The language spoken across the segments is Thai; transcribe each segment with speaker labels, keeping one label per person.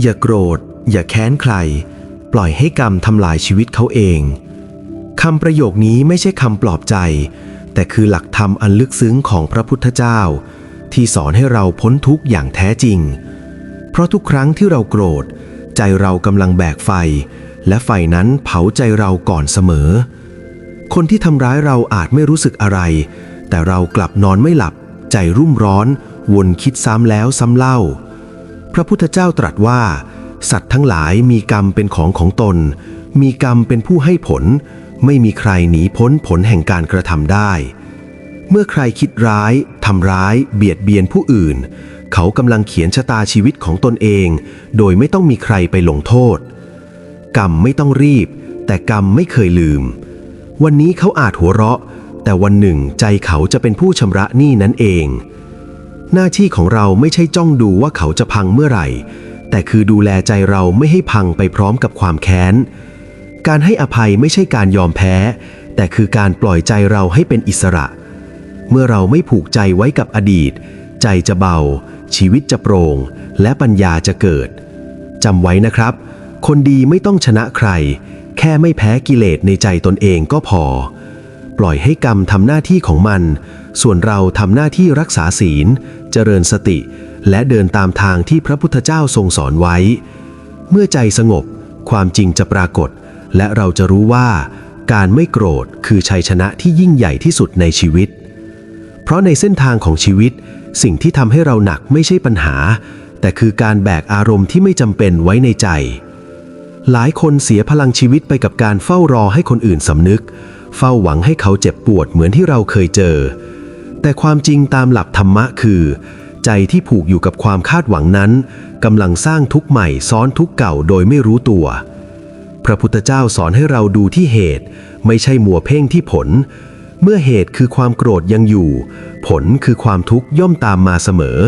Speaker 1: อย่าโกรธ อย่าแค้นใคร ปล่อยให้กรรมทำลายชีวิตเขาเองคำประโยคนี้ไม่ใช่คำปลอบใจ แต่คือหลักธรรมอันลึกซึ้งของพระพุทธเจ้า ที่สอนให้เราพ้นทุกข์อย่างแท้จริง เพราะทุกครั้งที่เราโกรธ ใจเรากำลังแบกไฟ และไฟนั้นเผาใจเราก่อนเสมอ คนที่ทำร้ายเราอาจไม่รู้สึกอะไร แต่เรากลับนอนไม่หลับ ใจรุ่มร้อน วนคิดซ้ำแล้วซ้ำเล่า พระพุทธเจ้าตรัสว่า สัตว์ทั้งหลายมีกรรมเป็นของของตน มีกรรมเป็นผู้ให้ผล ไม่มีใครหนีพ้นผลแห่งการกระทำได้ เมื่อใครคิดร้ายทำร้าย เบียดเบียนผู้อื่น เขากำลังเขียนชะตาชีวิตของตนเอง โดยไม่ต้องมีใครไปลงโทษ กรรมไม่ต้องรีบ แต่กรรมไม่เคยลืม วันนี้เขาอาจหัวเราะ แต่วันหนึ่งใจเขาจะเป็นผู้ชำระหนี้นั้นเอง หน้าที่ของเราไม่ใช่จ้องดูว่าเขาจะพังเมื่อไหร่ แต่คือดูแลใจเราไม่ให้พังไปพร้อมกับความแค้น การให้อภัยไม่ใช่การยอมแพ้ แต่คือการปล่อยใจเราให้เป็นอิสระ เมื่อเราไม่ผูกใจไว้กับอดีต ใจจะเบา ชีวิตจะโปร่ง และปัญญาจะเกิดจำไว้นะครับ คนดีไม่ต้องชนะใคร แค่ไม่แพ้กิเลสในใจตนเองก็พอ ปล่อยให้กรรมทำหน้าที่ของมัน ส่วนเราทำหน้าที่รักษาศีล เจริญสติ และเดินตามทางที่พระพุทธเจ้าทรงสอนไว้ เมื่อใจสงบความจริงจะปรากฏ และเราจะรู้ว่า การไม่โกรธคือชัยชนะที่ยิ่งใหญ่ที่สุดในชีวิต เพราะในเส้นทางของชีวิต สิ่งที่ทำให้เราหนักไม่ใช่ปัญหา แต่คือการแบกอารมณ์ที่ไม่จำเป็นไว้ในใจ หลายคนเสียพลังชีวิตไปกับการเฝ้ารอให้คนอื่นสำนึก เฝ้าหวังให้เขาเจ็บปวดเหมือนที่เราเคยเจอ แต่ความจริงตามหลักธรรมะคือ ใจที่ผูกอยู่กับความคาดหวังนั้นกำลังสร้างทุกข์ใหม่ซ้อนทุกข์เก่าโดยไม่รู้ตัว พระพุทธเจ้าสอนให้เราดูที่เหตุ ไม่ใช่มัวเพ่งที่ผล เมื่อเหตุคือความโกรธยังอยู่ ผลคือความทุกข์ย่อมตามมาเสมอ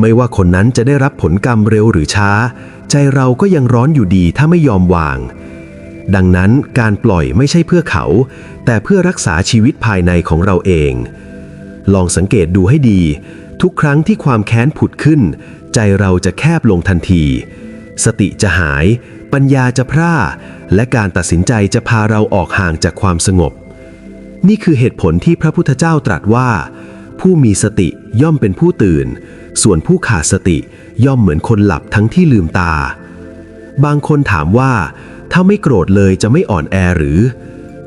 Speaker 1: ไม่ว่าคนนั้นจะได้รับผลกรรมเร็วหรือช้า ใจเราก็ยังร้อนอยู่ดีถ้าไม่ยอมวางดังนั้นการปล่อยไม่ใช่เพื่อเขา แต่เพื่อรักษาชีวิตภายในของเราเอง ลองสังเกตดูให้ดี ทุกครั้งที่ความแค้นผุดขึ้น ใจเราจะแคบลงทันที สติจะหาย ปัญญาจะพร่า และการตัดสินใจจะพาเราออกห่างจากความสงบ นี่คือเหตุผลที่พระพุทธเจ้าตรัสว่า ผู้มีสติย่อมเป็นผู้ตื่น ส่วนผู้ขาดสติย่อมเหมือนคนหลับทั้งที่ลืมตา บางคนถามว่า ถ้าไม่โกรธเลยจะไม่อ่อนแอหรือ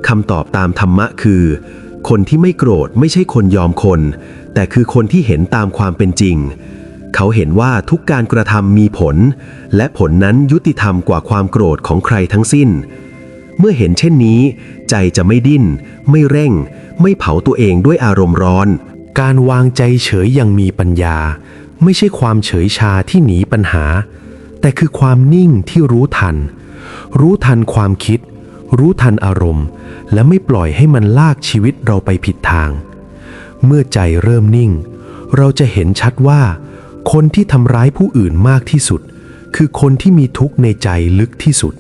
Speaker 1: คำตอบตามธรรมะคือ คนที่ไม่โกรธไม่ใช่คนยอมคน แต่คือคนที่เห็นตามความเป็นจริง เขาเห็นว่าทุกการกระทำมีผล และผลนั้นยุติธรรมกว่าความโกรธของใครทั้งสิ้น เมื่อเห็นเช่นนี้ ใจจะไม่ดิ้น ไม่เร่ง ไม่เผาตัวเองด้วยอารมณ์ร้อน
Speaker 2: การวางใจเฉยอย่างมีปัญญา ไม่ใช่ความเฉยชาที่หนีปัญหา แต่คือความนิ่งที่รู้ทัน รู้ทันความคิด รู้ทันอารมณ์ และไม่ปล่อยให้มันลากชีวิตเราไปผิดทาง เมื่อใจเริ่มนิ่ง เราจะเห็นชัดว่า คนที่ทำร้ายผู้อื่นมากที่สุด คือคนที่มีทุกข์ในใจลึกที่สุด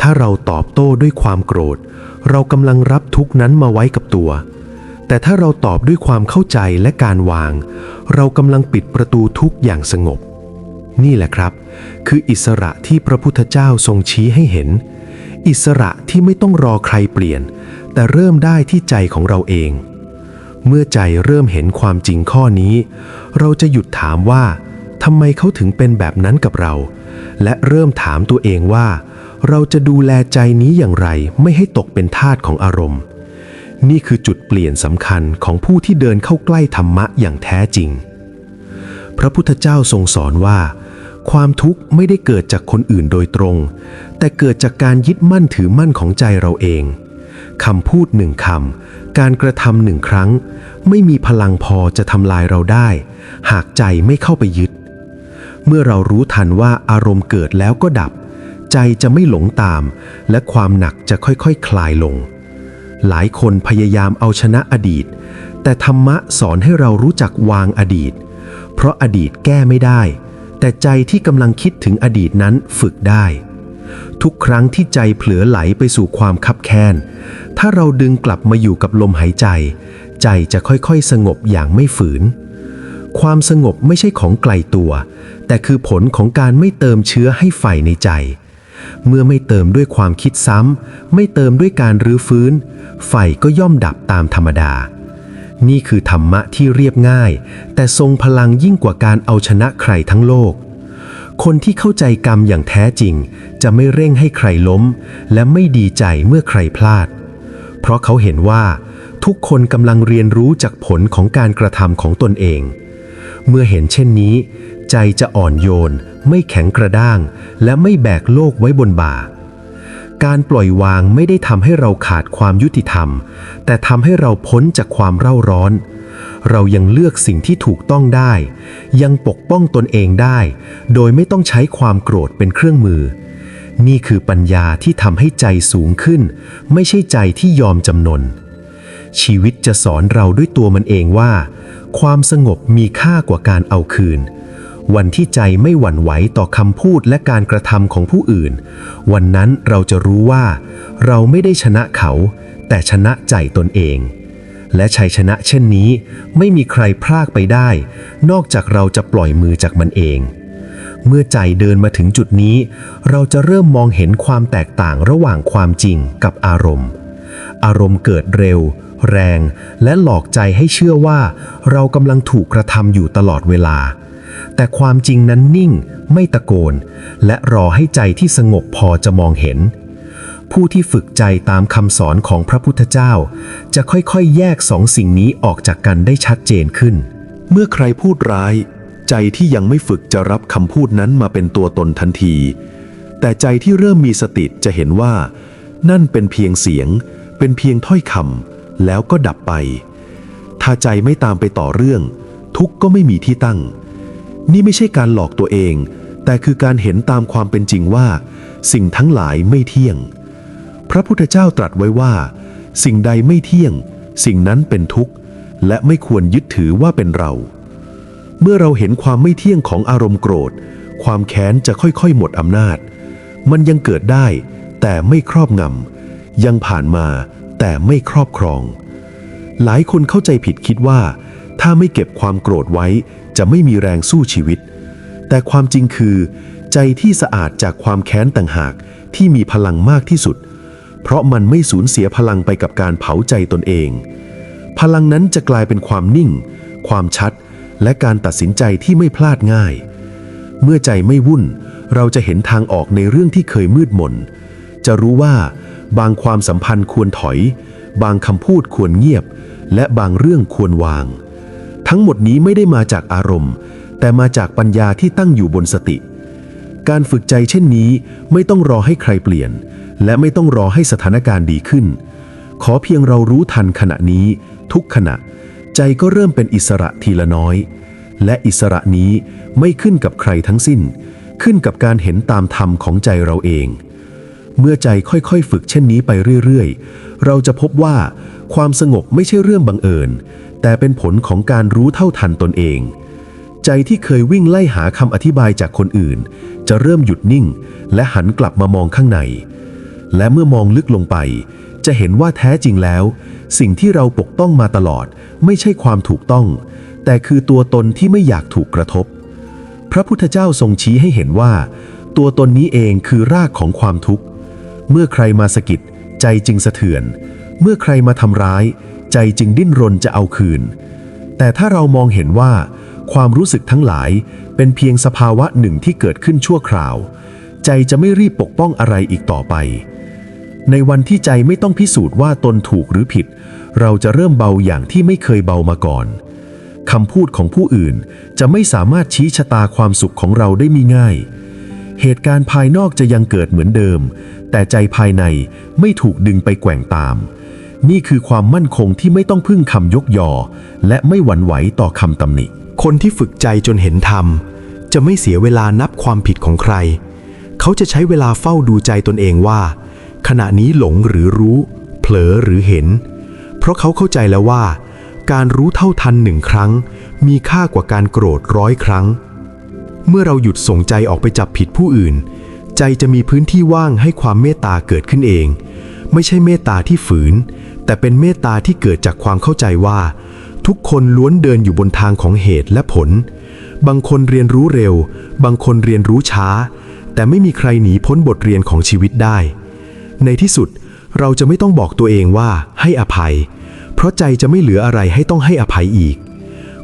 Speaker 2: ถ้าเราตอบโต้ด้วยความโกรธ เรากำลังรับทุกข์นั้นมาไว้กับตัว แต่ถ้าเราตอบด้วยความเข้าใจและการวาง เรากำลังปิดประตูทุกข์อย่างสงบนี่แหละครับ คืออิสระที่พระพุทธเจ้าทรงชี้ให้เห็น อิสระที่ไม่ต้องรอใครเปลี่ยน แต่เริ่มได้ที่ใจของเราเอง เมื่อใจเริ่มเห็นความจริงข้อนี้ เราจะหยุดถามว่าทำไมเขาถึงเป็นแบบนั้นกับเรา และเริ่มถามตัวเองว่า เราจะดูแลใจนี้อย่างไรไม่ให้ตกเป็นทาสของอารมณ์ นี่คือจุดเปลี่ยนสำคัญของผู้ที่เดินเข้าใกล้ธรรมะอย่างแท้จริง พระพุทธเจ้าทรงสอนว่า ความทุกข์ไม่ได้เกิดจากคนอื่นโดยตรง แต่เกิดจากการยึดมั่นถือมั่นของใจเราเองคำพูดหนึ่งคำการกระทำหนึ่งครั้ง ไม่มีพลังพอจะทำลายเราได้ หากใจไม่เข้าไปยึด เมื่อเรารู้ทันว่าอารมณ์เกิดแล้วก็ดับ ใจจะไม่หลงตาม และความหนักจะค่อยๆคคลายลง หลายคนพยายามเอาชนะอดีต แต่ธรรมะสอนให้เรารู้จักวางอดีต เพราะอดีตแก้ไม่ได้ แต่ใจที่กำลังคิดถึงอดีตนั้นฝึกได้ ทุกครั้งที่ใจเผลอไหลไปสู่ความคับแค้น ถ้าเราดึงกลับมาอยู่กับลมหายใจ ใจจะค่อยๆ สงบอย่างไม่ฝืน ความสงบไม่ใช่ของไกลตัว แต่แต่คือผลของการไม่เติมเชื้อให้ไฟในใจ เมื่อไม่เติมด้วยความคิดซ้ำ ไม่เติมด้วยการรื้อฟื้น ไฟก็ย่อมดับตามธรรมดา นี่คือธรรมะที่เรียบง่าย แต่ทรงพลังยิ่งกว่าการเอาชนะใครทั้งโลก คนที่เข้าใจกรรมอย่างแท้จริง จะไม่เร่งให้ใครล้ม และไม่ดีใจเมื่อใครพลาด เพราะเขาเห็นว่า ทุกคนกำลังเรียนรู้จากผลของการกระทำของตนเอง เมื่อเห็นเช่นนี้ ใจจะอ่อนโยน ไม่แข็งกระด้าง และไม่แบกโลกไว้บนบ่า การปล่อยวางไม่ได้ทำให้เราขาดความยุติธรรม แต่ทำให้เราพ้นจากความเร่าร้อน เรายังเลือกสิ่งที่ถูกต้องได้ ยังปกป้องตนเองได้ โดยไม่ต้องใช้ความโกรธเป็นเครื่องมือ นี่คือปัญญาที่ทำให้ใจสูงขึ้น ไม่ใช่ใจที่ยอมจำนน ชีวิตจะสอนเราด้วยตัวมันเองว่า ความสงบมีค่ากว่าการเอาคืน วันที่ใจไม่หวั่นไหวต่อคำพูดและการกระทำของผู้อื่น วันนั้นเราจะรู้ว่า เราไม่ได้ชนะเขา แต่ชนะใจตนเอง และชัยชนะเช่นนี้ ไม่มีใครพรากไปได้ นอกจากเราจะปล่อยมือจากมันเอง เมื่อใจเดินมาถึงจุดนี้ เราจะเริ่มมองเห็นความแตกต่างระหว่างความจริงกับอารมณ์ อารมณ์เกิดเร็ว แรง และหลอกใจให้เชื่อว่า เรากำลังถูกกระทำอยู่ตลอดเวลา แต่ความจริงนั้นนิ่งไม่ตะโกน และรอให้ใจที่สงบพอจะมองเห็น ผู้ที่ฝึกใจตามคำสอนของพระพุทธเจ้า จะค่อยๆ แยกสองสิ่งนี้ออกจากกันได้ชัดเจนขึ้น
Speaker 1: เมื่อใครพูดร้าย ใจที่ยังไม่ฝึกจะรับคำพูดนั้นมาเป็นตัวตนทันที แต่ใจที่เริ่มมีสติจะเห็นว่า นั่นเป็นเพียงเสียง เป็นเพียงถ้อยคำแล้วก็ดับไป ถ้าใจไม่ตามไปต่อเรื่อง ทุกก็ไม่มีที่ตั้ง นี่ไม่ใช่การหลอกตัวเอง แต่คือการเห็นตามความเป็นจริงว่า สิ่งทั้งหลายไม่เที่ยง พระพุทธเจ้าตรัสไว้ว่า สิ่งใดไม่เที่ยง สิ่งนั้นเป็นทุกข์ และไม่ควรยึดถือว่าเป็นเรา เมื่อเราเห็นความไม่เที่ยงของอารมณ์โกรธ ความแค้นจะค่อยๆ หมดอำนาจ มันยังเกิดได้ แต่ไม่ครอบงำยังผ่านมา แต่ไม่ครอบครอง หลายคนเข้าใจผิดคิดว่า ถ้าไม่เก็บความโกรธไว้ จะไม่มีแรงสู้ชีวิต แต่ความจริงคือ ใจที่สะอาดจากความแค้นต่างหากที่มีพลังมากที่สุด เพราะมันไม่สูญเสียพลังไปกับการเผาใจตนเอง พลังนั้นจะกลายเป็นความนิ่ง ความชัด และการตัดสินใจที่ไม่พลาดง่าย เมื่อใจไม่วุ่น เราจะเห็นทางออกในเรื่องที่เคยมืดมน จะรู้ว่า บางความสัมพันธ์ควรถอย บางคำพูดควรเงียบ และบางเรื่องควรวาง ทั้งหมดนี้ไม่ได้มาจากอารมณ์ แต่มาจากปัญญาที่ตั้งอยู่บนสติ การฝึกใจเช่นนี้ไม่ต้องรอให้ใครเปลี่ยน และไม่ต้องรอให้สถานการณ์ดีขึ้น ขอเพียงเรารู้ทันขณะนี้ ทุกขณะ ใจก็เริ่มเป็นอิสระทีละน้อย และอิสระนี้ไม่ขึ้นกับใครทั้งสิ้น ขึ้นกับการเห็นตามธรรมของใจเราเองเมื่อใจค่อยๆ ฝึกเช่นนี้ไปเรื่อยๆ เราจะพบว่าความสงบไม่ใช่เรื่องบังเอิญ แต่เป็นผลของการรู้เท่าทันตนเอง ใจที่เคยวิ่งไล่หาคำอธิบายจากคนอื่น จะเริ่มหยุดนิ่ง และหันกลับมามองข้างใน และเมื่อมองลึกลงไป จะเห็นว่าแท้จริงแล้ว สิ่งที่เราปกป้องมาตลอดไม่ใช่ความถูกต้อง แต่คือตัวตนที่ไม่อยากถูกกระทบ พระพุทธเจ้าทรงชี้ให้เห็นว่า ตัวตนนี้เองคือรากของความทุกข์ เมื่อใครมาสะกิดใจจึงสะเทือน เมื่อใครมาทำร้าย ใจจึงดิ้นรนจะเอาคืน แต่ถ้าเรามองเห็นว่า ความรู้สึกทั้งหลายเป็นเพียงสภาวะหนึ่งที่เกิดขึ้นชั่วคราว ใจจะไม่รีบปกป้องอะไรอีกต่อไป ในวันที่ใจไม่ต้องพิสูจน์ว่าตนถูกหรือผิด เราจะเริ่มเบาอย่างที่ไม่เคยเบามาก่อนคำพูดของผู้อื่นจะไม่สามารถชี้ชะตาความสุขของเราได้มีง่าย เหตุการณ์ภายนอกจะยังเกิดเหมือนเดิม แต่ใจภายในไม่ถูกดึงไปแกว่งตาม นี่คือความมั่นคงที่ไม่ต้องพึ่งคำยกยอ และไม่หวั่นไหวต่อคำตำหนิ
Speaker 3: คนที่ฝึกใจจนเห็นธรรม จะไม่เสียเวลานับความผิดของใคร เขาจะใช้เวลาเฝ้าดูใจตนเองว่า ขณะนี้หลงหรือรู้ เผลอหรือเห็น เพราะเขาเข้าใจแล้วว่า การรู้เท่าทันหนึ่งครั้ง มีค่ากว่าการโกรธร้อยครั้ง เมื่อเราหยุดส่งใจออกไปจับผิดผู้อื่น ใจจะมีพื้นที่ว่างให้ความเมตตาเกิดขึ้นเอง ไม่ใช่เมตตาที่ฝืน แต่เป็นเมตตาที่เกิดจากความเข้าใจว่า ทุกคนล้วนเดินอยู่บนทางของเหตุและผล บางคนเรียนรู้เร็ว บางคนเรียนรู้ช้า แต่ไม่มีใครหนีพ้นบทเรียนของชีวิตได้ ในที่สุดเราจะไม่ต้องบอกตัวเองว่าให้อภัย เพราะใจจะไม่เหลืออะไรให้ต้องให้อภัยอีก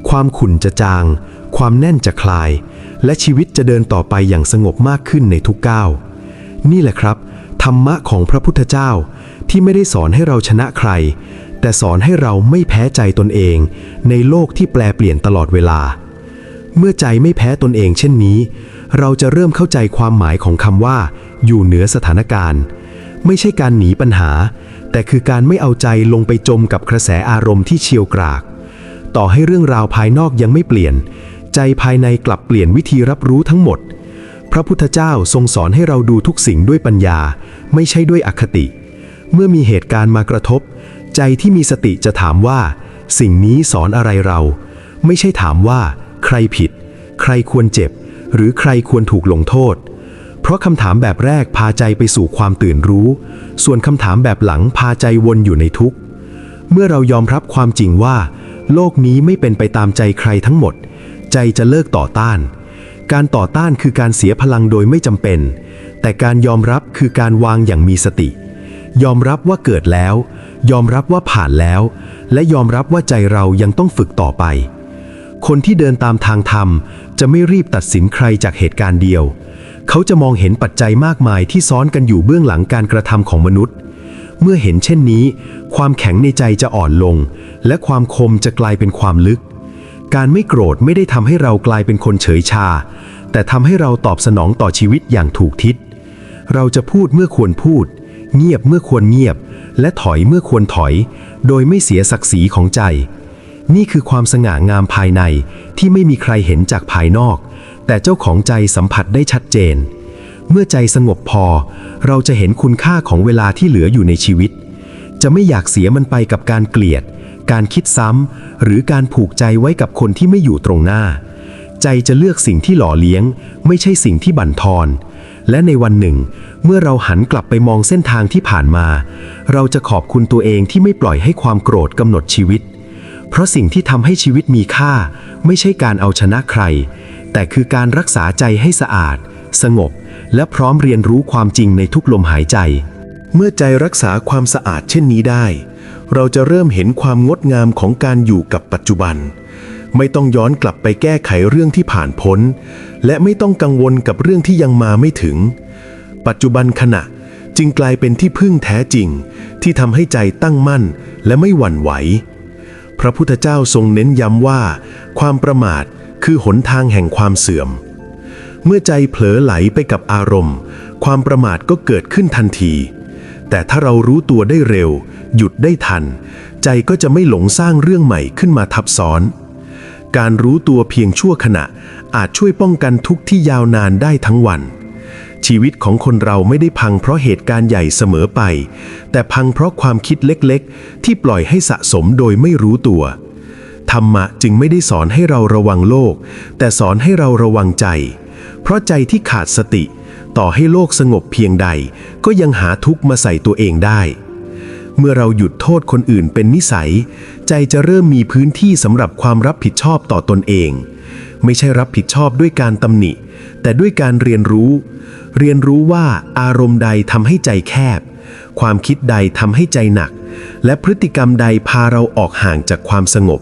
Speaker 3: ความขุ่นจะจาง ความแน่นจะคลาย และชีวิตจะเดินต่อไปอย่างสงบมากขึ้นในทุกก้าว นี่แหละครับ ธรรมะของพระพุทธเจ้า ที่ไม่ได้สอนให้เราชนะใคร แต่สอนให้เราไม่แพ้ใจตนเอง ในโลกที่แปลเปลี่ยนตลอดเวลา เมื่อใจไม่แพ้ตนเองเช่นนี้ เราจะเริ่มเข้าใจความหมายของคำว่า อยู่เหนือสถานการณ์ ไม่ใช่การหนีปัญหา แต่คือการไม่เอาใจลงไปจมกับกระแสอารมณ์ที่เชียวกราก ต่อให้เรื่องราวภายนอกยังไม่เปลี่ยน ใจภายในกลับเปลี่ยนวิธีรับรู้ทั้งหมด พระพุทธเจ้าทรงสอนให้เราดูทุกสิ่งด้วยปัญญา ไม่ใช่ด้วยอคติ เมื่อมีเหตุการณ์มากระทบ ใจที่มีสติจะถามว่า สิ่งนี้สอนอะไรเรา ไม่ใช่ถามว่า ใครผิด ใครควรเจ็บ หรือใครควรถูกลงโทษ เพราะคำถามแบบแรกพาใจไปสู่ความตื่นรู้ ส่วนคำถามแบบหลังพาใจวนอยู่ในทุกข์เมื่อเรายอมรับความจริงว่า โลกนี้ไม่เป็นไปตามใจใครทั้งหมด ใจจะเลิกต่อต้าน การต่อต้านคือการเสียพลังโดยไม่จำเป็น แต่การยอมรับคือการวางอย่างมีสติ ยอมรับว่าเกิดแล้ว ยอมรับว่าผ่านแล้ว และยอมรับว่าใจเรายังต้องฝึกต่อไป คนที่เดินตามทางธรรม จะไม่รีบตัดสินใครจากเหตุการณ์เดียว เขาจะมองเห็นปัจจัยมากมายที่ซ้อนกันอยู่เบื้องหลังการกระทำของมนุษย์ เมื่อเห็นเช่นนี้ ความแข็งในใจจะอ่อนลง และความคมจะกลายเป็นความลึก การไม่โกรธไม่ได้ทำให้เรากลายเป็นคนเฉยชา แต่ทำให้เราตอบสนองต่อชีวิตอย่างถูกทิศเราจะพูดเมื่อควรพูด เงียบเมื่อควรเงียบ และถอยเมื่อควรถอย โดยไม่เสียศักดิ์ศรีของใจ นี่คือความสง่างามภายในที่ไม่มีใครเห็นจากภายนอก แต่เจ้าของใจสัมผัสได้ชัดเจน เมื่อใจสงบพอ เราจะเห็นคุณค่าของเวลาที่เหลืออยู่ในชีวิต จะไม่อยากเสียมันไปกับการเกลียด การคิดซ้ำหรือการผูกใจไว้กับคนที่ไม่อยู่ตรงหน้า ใจจะเลือกสิ่งที่หล่อเลี้ยง ไม่ใช่สิ่งที่บั่นทอน และในวันหนึ่ง เมื่อเราหันกลับไปมองเส้นทางที่ผ่านมา เราจะขอบคุณตัวเองที่ไม่ปล่อยให้ความโกรธกำหนดชีวิต เพราะสิ่งที่ทำให้ชีวิตมีค่า ไม่ใช่การเอาชนะใคร แต่คือการรักษาใจให้สะอาด สงบ และพร้อมเรียนรู้ความจริงในทุกลมหายใจ
Speaker 1: เมื่อใจรักษาความสะอาดเช่นนี้ได้ เราจะเริ่มเห็นความงดงามของการอยู่กับปัจจุบัน ไม่ต้องย้อนกลับไปแก้ไขเรื่องที่ผ่านพ้น และไม่ต้องกังวลกับเรื่องที่ยังมาไม่ถึง ปัจจุบันขณะจึงกลายเป็นที่พึ่งแท้จริง ที่ทำให้ใจตั้งมั่นและไม่หวั่นไหว พระพุทธเจ้าทรงเน้นย้ำว่า ความประมาทคือหนทางแห่งความเสื่อม เมื่อใจเผลอไหลไปกับอารมณ์ ความประมาทก็เกิดขึ้นทันที แต่ถ้าเรารู้ตัวได้เร็ว หยุดได้ทัน ใจก็จะไม่หลงสร้างเรื่องใหม่ขึ้นมาทับซ้อน การรู้ตัวเพียงชั่วขณะ อาจช่วยป้องกันทุกข์ที่ยาวนานได้ทั้งวัน ชีวิตของคนเราไม่ได้พังเพราะเหตุการณ์ใหญ่เสมอไป แต่พังเพราะความคิดเล็กๆ ที่ปล่อยให้สะสมโดยไม่รู้ตัว ธรรมะจึงไม่ได้สอนให้เราระวังโลก แต่สอนให้เราระวังใจ เพราะใจที่ขาดสติ ต่อให้โลกสงบเพียงใด ก็ยังหาทุกข์มาใส่ตัวเองได้ เมื่อเราหยุดโทษคนอื่นเป็นนิสัย ใจจะเริ่มมีพื้นที่สำหรับความรับผิดชอบต่อตนเอง ไม่ใช่รับผิดชอบด้วยการตำหนิ แต่ด้วยการเรียนรู้ เรียนรู้ว่าอารมณ์ใดทำให้ใจแคบ ความคิดใดทำให้ใจหนัก และพฤติกรรมใดพาเราออกห่างจากความสงบ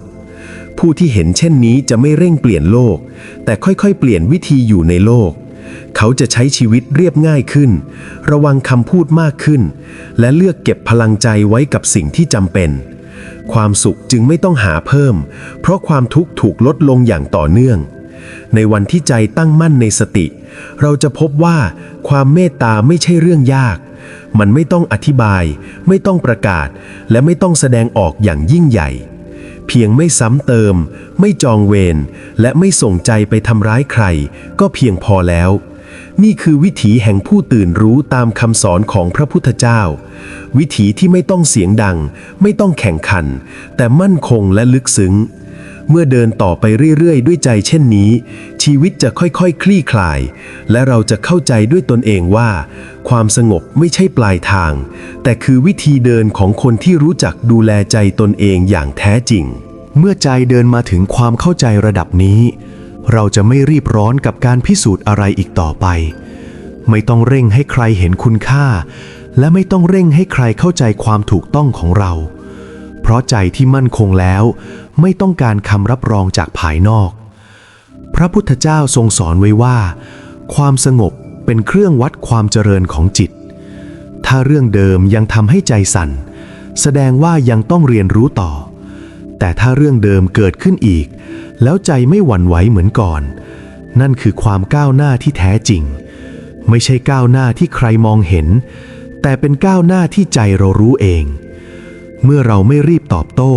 Speaker 1: ผู้ที่เห็นเช่นนี้จะไม่เร่งเปลี่ยนโลก แต่ค่อยๆ เปลี่ยนวิธีอยู่ในโลก เขาจะใช้ชีวิตเรียบง่ายขึ้น ระวังคำพูดมากขึ้น และเลือกเก็บพลังใจไว้กับสิ่งที่จำเป็น ความสุขจึงไม่ต้องหาเพิ่ม เพราะความทุกข์ถูกลดลงอย่างต่อเนื่อง ในวันที่ใจตั้งมั่นในสติ เราจะพบว่าความเมตตาไม่ใช่เรื่องยาก มันไม่ต้องอธิบาย ไม่ต้องประกาศ และไม่ต้องแสดงออกอย่างยิ่งใหญ่ เพียงไม่ซ้ำเติม ไม่จองเวรและไม่ส่งใจไปทำร้ายใคร ก็เพียงพอแล้ว นี่คือวิถีแห่งผู้ตื่นรู้ตามคำสอนของพระพุทธเจ้า วิถีที่ไม่ต้องเสียงดัง ไม่ต้องแข่งขัน แต่มั่นคงและลึกซึ้ง เมื่อเดินต่อไปเรื่อยๆ ด้วยใจเช่นนี้ ชีวิตจะค่อยๆคคลี่คลาย และเราจะเข้าใจด้วยตนเองว่า ความสงบไม่ใช่ปลายทาง แต่คือวิธีเดินของคนที่รู้จักดูแลใจตนเองอย่างแท้จริง
Speaker 3: เมื่อใจเดินมาถึงความเข้าใจระดับนี้ เราจะไม่รีบร้อนกับการพิสูจน์อะไรอีกต่อไป ไม่ต้องเร่งให้ใครเห็นคุณค่า และไม่ต้องเร่งให้ใครเข้าใจความถูกต้องของเรา เพราะใจที่มั่นคงแล้ว ไม่ต้องการคำรับรองจากภายนอก พระพุทธเจ้าทรงสอนไว้ว่า ความสงบเป็นเครื่องวัดความเจริญของจิต ถ้าเรื่องเดิมยังทำให้ใจสั่น แสดงว่ายังต้องเรียนรู้ต่อ แต่ถ้าเรื่องเดิมเกิดขึ้นอีก แล้วใจไม่หวั่นไหวเหมือนก่อน นั่นคือความก้าวหน้าที่แท้จริง ไม่ใช่ก้าวหน้าที่ใครมองเห็น แต่เป็นก้าวหน้าที่ใจเรารู้เอง เมื่อเราไม่รีบตอบโต้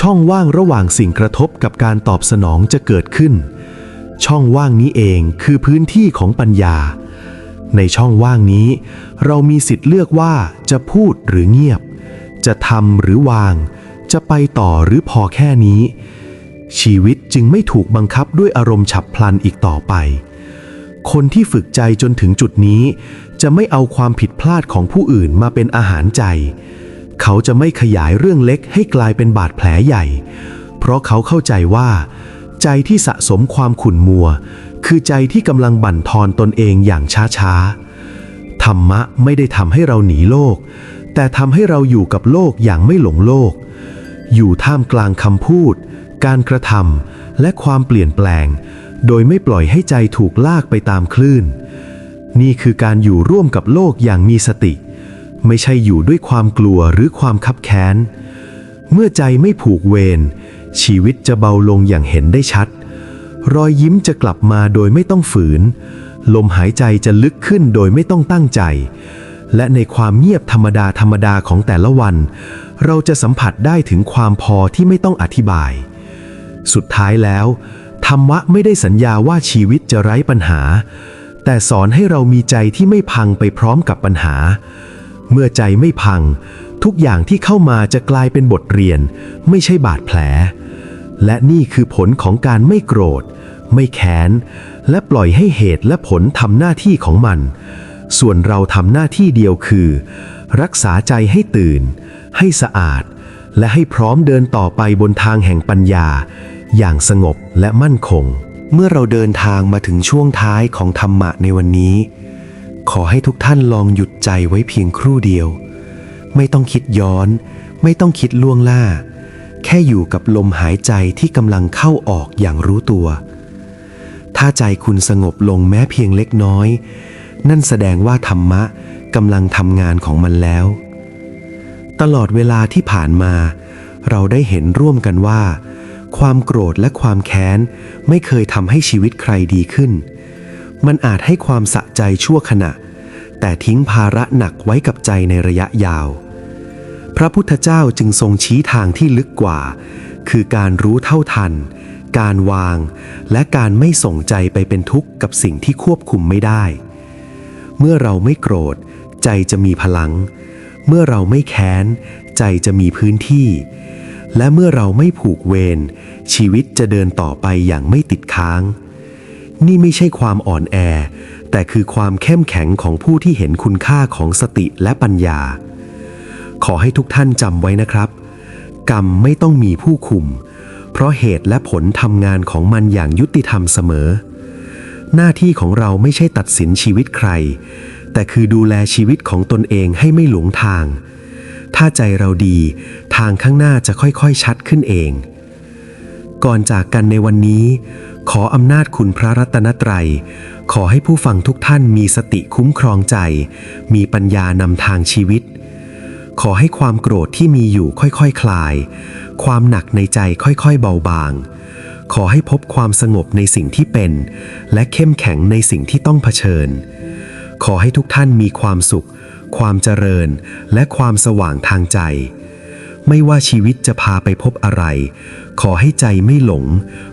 Speaker 3: ช่องว่างระหว่างสิ่งกระทบกับการตอบสนองจะเกิดขึ้น ช่องว่างนี้เองคือพื้นที่ของปัญญา ในช่องว่างนี้ เรามีสิทธิ์เลือกว่าจะพูดหรือเงียบ จะทำหรือวาง จะไปต่อหรือพอแค่นี้ ชีวิตจึงไม่ถูกบังคับด้วยอารมณ์ฉับพลันอีกต่อไป คนที่ฝึกใจจนถึงจุดนี้ จะไม่เอาความผิดพลาดของผู้อื่นมาเป็นอาหารใจ เขาจะไม่ขยายเรื่องเล็กให้กลายเป็นบาดแผลใหญ่ เพราะเขาเข้าใจว่า ใจที่สะสมความขุ่นมัว คือใจที่กำลังบั่นทอนตนเองอย่างช้าๆ ธรรมะไม่ได้ทำให้เราหนีโลก แต่ทำให้เราอยู่กับโลกอย่างไม่หลงโลก อยู่ท่ามกลางคำพูด การกระทำและความเปลี่ยนแปลง โดยไม่ปล่อยให้ใจถูกลากไปตามคลื่น นี่คือการอยู่ร่วมกับโลกอย่างมีสติ ไม่ใช่อยู่ด้วยความกลัวหรือความคับแค้น เมื่อใจไม่ผูกเวรชีวิตจะเบาลงอย่างเห็นได้ชัด รอยยิ้มจะกลับมาโดยไม่ต้องฝืน ลมหายใจจะลึกขึ้นโดยไม่ต้องตั้งใจ และในความเงียบธรรมดาธรรมดาของแต่ละวัน เราจะสัมผัสได้ถึงความพอที่ไม่ต้องอธิบาย สุดท้ายแล้ว ธรรมะไม่ได้สัญญาว่าชีวิตจะไร้ปัญหา แต่สอนให้เรามีใจที่ไม่พังไปพร้อมกับปัญหา เมื่อใจไม่พัง ทุกอย่างที่เข้ามาจะกลายเป็นบทเรียน ไม่ใช่บาดแผล และนี่คือผลของการไม่โกรธ ไม่แค้น และปล่อยให้เหตุและผลทำหน้าที่ของมัน ส่วนเราทำหน้าที่เดียวคือ รักษาใจให้ตื่น ให้สะอาด และให้พร้อมเดินต่อไปบนทางแห่งปัญญา อย่างสงบและมั่นคง
Speaker 1: เมื่อเราเดินทางมาถึงช่วงท้ายของธรรมะในวันนี้ ขอให้ทุกท่านลองหยุดใจไว้เพียงครู่เดียว ไม่ต้องคิดย้อน ไม่ต้องคิดล่วงล่า แค่อยู่กับลมหายใจที่กำลังเข้าออกอย่างรู้ตัว ถ้าใจคุณสงบลงแม้เพียงเล็กน้อย นั่นแสดงว่าธรรมะกำลังทำงานของมันแล้ว ตลอดเวลาที่ผ่านมา เราได้เห็นร่วมกันว่า ความโกรธและความแค้นไม่เคยทำให้ชีวิตใครดีขึ้น มันอาจให้ความสะใจชั่วขณะ แต่ทิ้งภาระหนักไว้กับใจในระยะยาว พระพุทธเจ้าจึงทรงชี้ทางที่ลึกกว่า คือการรู้เท่าทัน การวาง และการไม่ส่งใจไปเป็นทุกข์กับสิ่งที่ควบคุมไม่ได้ เมื่อเราไม่โกรธ ใจจะมีพลัง เมื่อเราไม่แค้น ใจจะมีพื้นที่ และเมื่อเราไม่ผูกเวรชีวิตจะเดินต่อไปอย่างไม่ติดค้าง นี่ไม่ใช่ความอ่อนแอ แต่คือความเข้มแข็งของผู้ที่เห็นคุณค่าของสติและปัญญา ขอให้ทุกท่านจำไว้นะครับ กรรมไม่ต้องมีผู้คุม เพราะเหตุและผลทำงานของมันอย่างยุติธรรมเสมอ หน้าที่ของเราไม่ใช่ตัดสินชีวิตใคร แต่คือดูแลชีวิตของตนเองให้ไม่หลงทาง ถ้าใจเราดีทางข้างหน้าจะค่อยๆชัดขึ้นเอง ก่อนจากกันในวันนี้ ขออำนาจคุณพระรัตนตรัย ขอให้ผู้ฟังทุกท่านมีสติคุ้มครองใจ มีปัญญานำทางชีวิต ขอให้ความโกรธที่มีอยู่ค่อยๆคคลาย ความหนักในใจค่อยๆเบาบาง ขอให้พบความสงบในสิ่งที่เป็น และเข้มแข็งในสิ่งที่ต้องเผชิญ ขอให้ทุกท่านมีความสุข ความเจริญ และความสว่างทางใจ ไม่ว่าชีวิตจะพาไปพบอะไร ขอให้ใจไม่หลง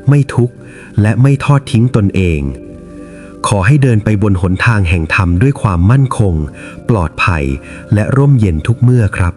Speaker 1: ไม่ทุกข์ และไม่ทอดทิ้งตนเอง ขอให้เดินไปบนหนทางแห่งธรรมด้วยความมั่นคง ปลอดภัย และร่มเย็นทุกเมื่อครับ